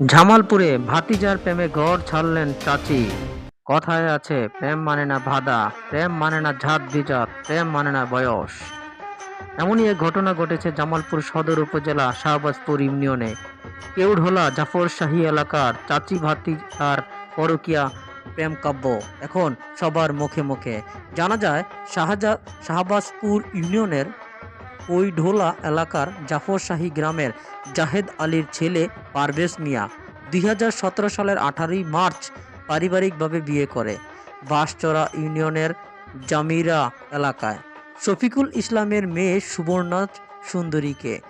জামালপুরে ভাতিজার প্রেমে ঘর ছাড়লেন চাচি। কথায় আছে, প্রেম মানে না ভাদা প্রেম মানে না ঝাঁত বিজাত প্রেম মানে না বয়স। এমনই এক ঘটনা ঘটেছে জামালপুর সদর উপজেলা শাহবাজপুর ইউনিয়নে। কেউঢোলা জাফর শাহী এলাকার চাচি ভাতি আর পরকিয়া প্রেম কাব্য এখন সবার মুখে মুখে। জানা যায়, শাহজা শাহবাজপুর ইউনিয়নের ওই ঢোলা এলাকার জাফরশাহী গ্রামের জাহেদ আলীর ছেলে পারভেজ মিয়া দুই হাজার সতেরো সালের আঠারোই মার্চ পারিবারিকভাবে বিয়ে করে বাঁশচড়া ইউনিয়নের জামিরা এলাকায়। শফিকুল ইসলামের মেয়ে সুবর্ণা সুন্দরীকে।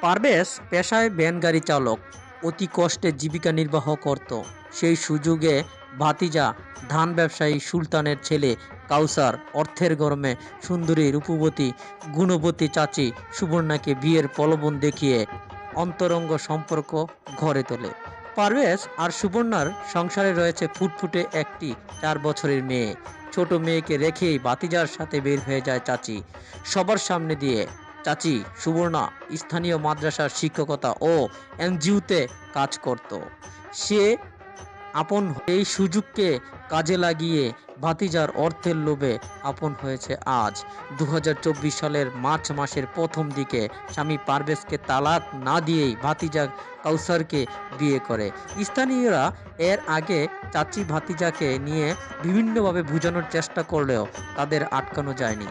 পারভেজ পেশায় ভ্যানগাড়ি চালক, অতি কষ্টে জীবিকা নির্বাহ করত। সেই সুযোগে ভাতিজা, ধান ব্যবসায়ী সুলতানের ছেলে কাউসার, অর্থের গরমে সুন্দরী রূপবতী, গুণবতী চাচি সুবর্ণাকে বিয়ের প্রলোভন দেখিয়ে অন্তরঙ্গ সম্পর্ক ঘরে তোলে। পারভেজ আর সুবর্ণার সংসারে রয়েছে ফুটফুটে একটি চার বছরের মেয়ে। ছোট মেয়েকে রেখেই বাতিজার সাথে বের হয়ে যায় চাচি। সবার সামনে দিয়ে চাচি, সুবর্ণা, স্থানীয় মাদ্রাসার শিক্ষকতা ও এনজিওতে কাজ করত। সে আপন এই সুযোগকে কাজে লাগিয়ে ভাতিজার অর্থের লোভে আপন হয়েছে আজ। দু হাজার চব্বিশ সালের মার্চ মাসের প্রথম দিকে স্বামী পারভেজকে তালাক না দিয়েই ভাতিজা কাউসারকে বিয়ে করে। স্থানীয়রা এর আগে চাচি ভাতিজাকে নিয়ে বিভিন্নভাবে বোঝানোর চেষ্টা করলেও তাদের আটকানো যায়নি।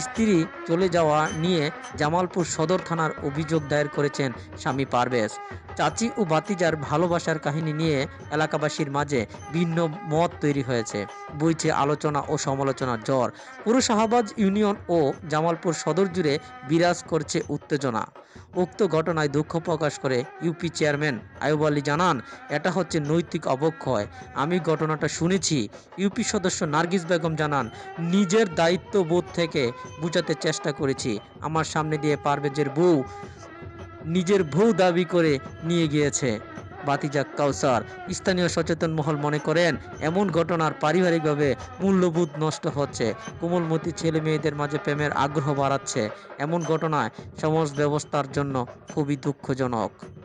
স্ত্রী চলে যাওয়া নিয়ে জামালপুর সদর থানার অভিযোগ দায়ের করেছেন স্বামী পারভেজ। চাচি ও ভাতিজার ভালোবাসার কাহিনী নিয়ে এলাকাবাসীর মাঝে ভিন্ন মত তৈরি হয়েছে। বইছে আলোচনা ও সমালোচনার জ্বর। পুরো শাহবাজ ইউনিয়ন ও জামালপুর সদর জুড়ে বিরাজ করছে উত্তেজনা। উক্ত ঘটনায় দুঃখ প্রকাশ করে ইউপি চেয়ারম্যান আয়ুব আলী জানান, এটা হচ্ছে নৈতিক অবক্ষয়। আমি ঘটনাটা শুনেছি। ইউপি সদস্য নার্গিস বেগম জানান, নিজের দায়িত্ববোধ থেকে বুঝাতে চেষ্টা করেছি। আমার সামনে দিয়ে পারভেজের বউ। নিজের ভূ দাবি করে নিয়ে গিয়েছে। বাতিজা কাউসার স্থানীয় সচেতন মহল মনে করেন, এমন ঘটনার পারিবারিকভাবে মূল্যবোধ নষ্ট হচ্ছে। কোমলমতি ছেলে মেয়েদের মাঝে প্রেমের আগ্রহ বাড়াচ্ছে। এমন ঘটনায় সমাজ ব্যবস্থার জন্য খুবই দুঃখজনক।